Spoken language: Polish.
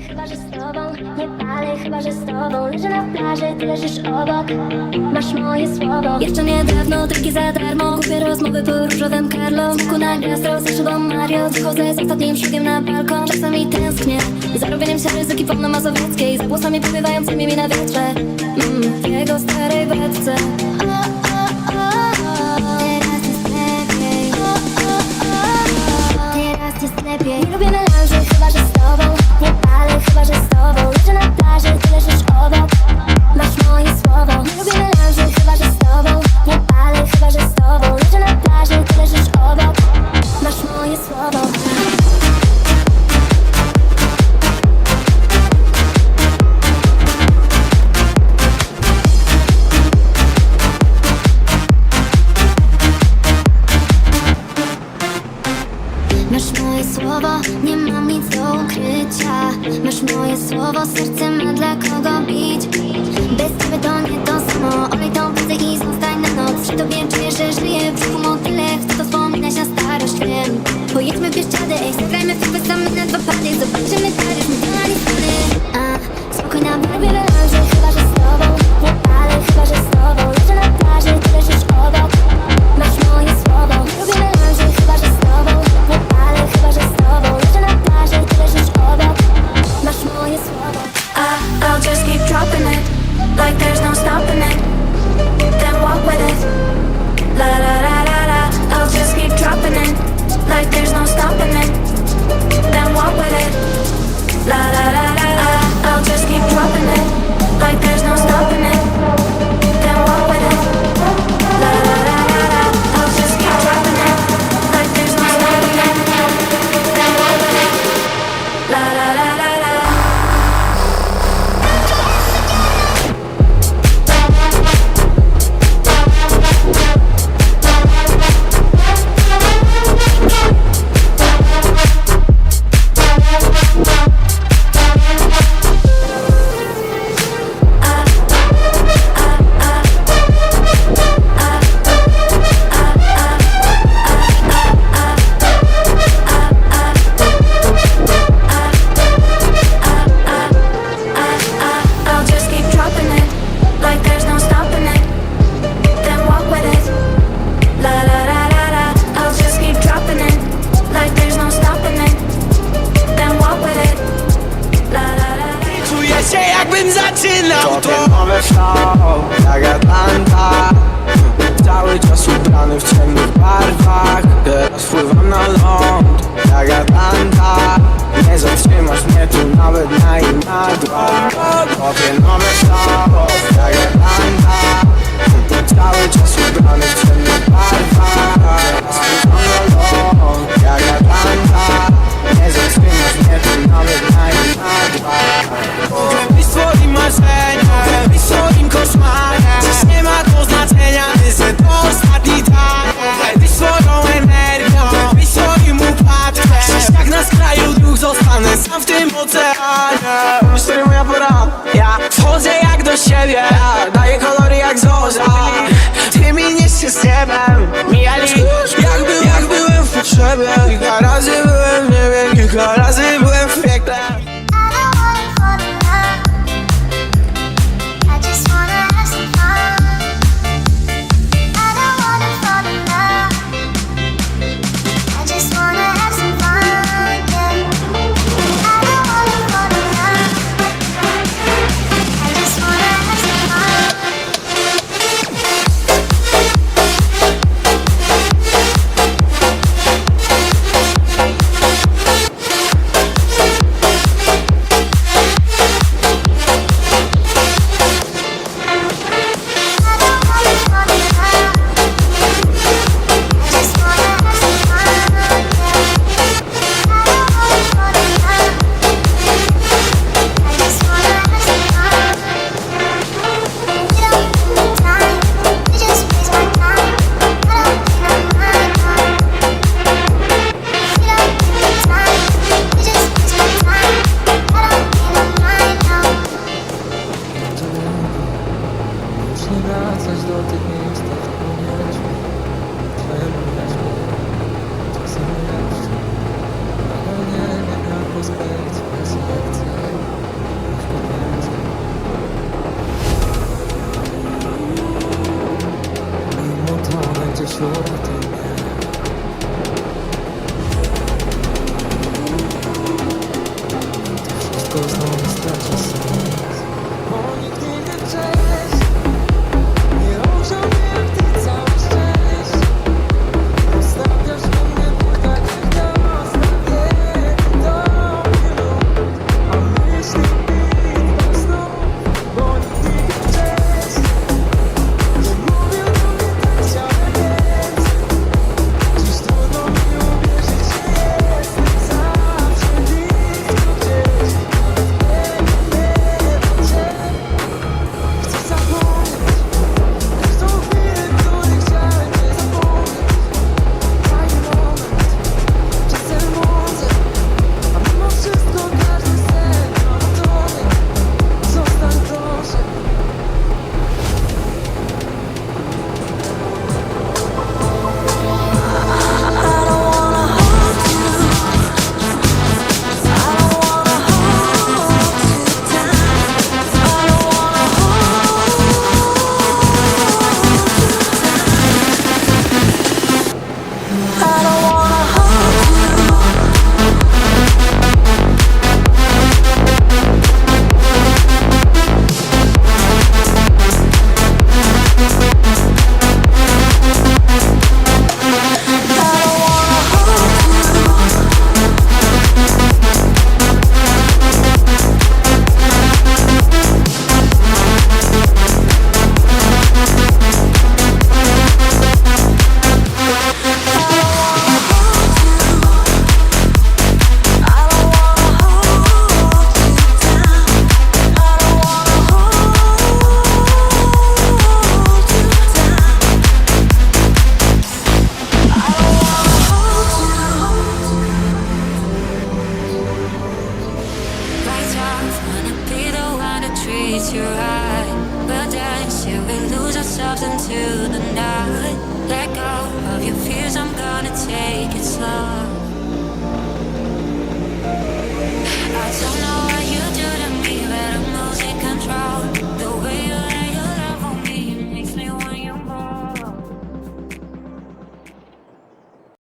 chyba że z tobą Nie palę, chyba że z tobą. Leżę na plaży, ty leżysz obok. Masz moje słowo. Jeszcze niedawno, taki za darmo. Kupię rozmowy po różowym Carlo Wokół na gastro, za szybą Mario. Wychodzę z ostatnim szugiem na balkon. Czasami tęsknię. Za robieniem się ryzyki wolno mazowieckiej Za włosami pływającymi mi na wietrze mm, W jego starej beczce. Teraz jest lepiej. Teraz jest lepiej. Nie lubię melanży, Masz moje słowo, nie mam nic do ukrycia. Masz moje słowo, serce ma dla kogo bić. Bez ciebie to nie to samo. Olej tą widzę i zostań na noc. Przy tobie czuję, że żyję w brzuchu motyle. Chcę to wspominać na starość, wiem. Pojedźmy w Bieszczady, ej, zagrajmy w czas ubrany w ciemnych barwach ląd, jak Atlanta Nie zatrzymasz mnie tu nawet na imadła Być swoim marzeniem, być swoim koszmarem Dziś nie ma to znaczenia, że to ostatni tak. Swoją energią, być swoim upadkiem Dziś jak na skraju dróg zostanę sam w tym oceanie. Historia moja pora. Ja Wchodzę jak do siebie. Daję kolory jak zorza Двенадцать золотых месяцев